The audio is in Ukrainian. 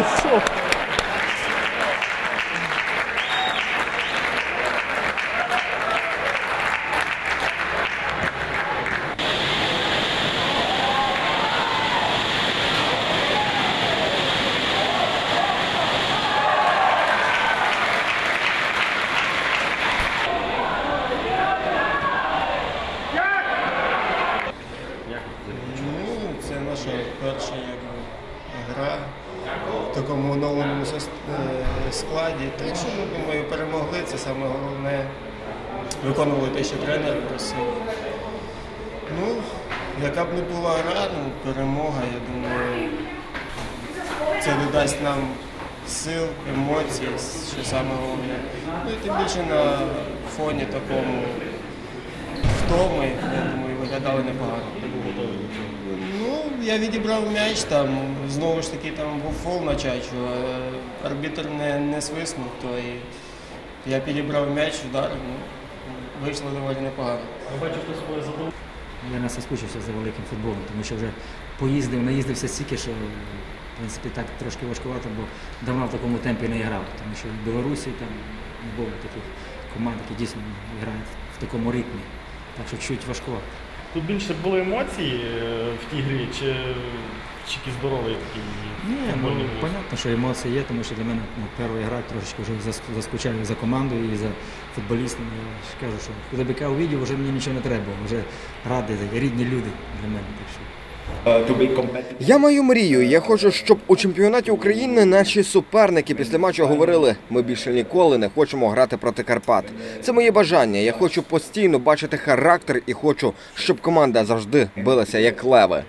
so такому новому е, складі. Так що, ну, думаю, перемогли. Це саме головне. Виконували те, що тренер просив. Ну, яка б не була гра, ну, перемога, я думаю, це додасть нам сил, емоцій, що саме головне. Ну і тим більше на фоні такому втоми, я думаю, виглядали непогано. Я відібрав м'яч, там знову ж таки там був фол на чачу, а арбітр не, не свиснув, то і я підібрав м'яч, вдарив, ну, вийшло доволі непогано. Я не соскучився за великим футболом, тому що вже поїздив, наїздився стільки, що в принципі так трошки важкувато, бо давно в такому темпі не грав. Тому що в Білорусі там не було таких команд, які дійсно грають в такому ритмі. Так що чуть важкувато. Тут більше були емоції е, в тій грі, чи, чи якісь здорові такі Ні, ну, понятно, що емоції є, тому що для мене ну, перша гра трошечки вже заскучаю за командою і за футболістами. Я ж кажу, що коли б я увидів, вже мені нічого не треба, вже ради, рідні люди для мене. Так що. Я маю мрію. Я хочу, щоб у чемпіонаті України наші суперники після матчу говорили: ми більше ніколи не хочемо грати проти Карпат. Це моє бажання. Я хочу постійно бачити характер і хочу, щоб команда завжди билася як леви.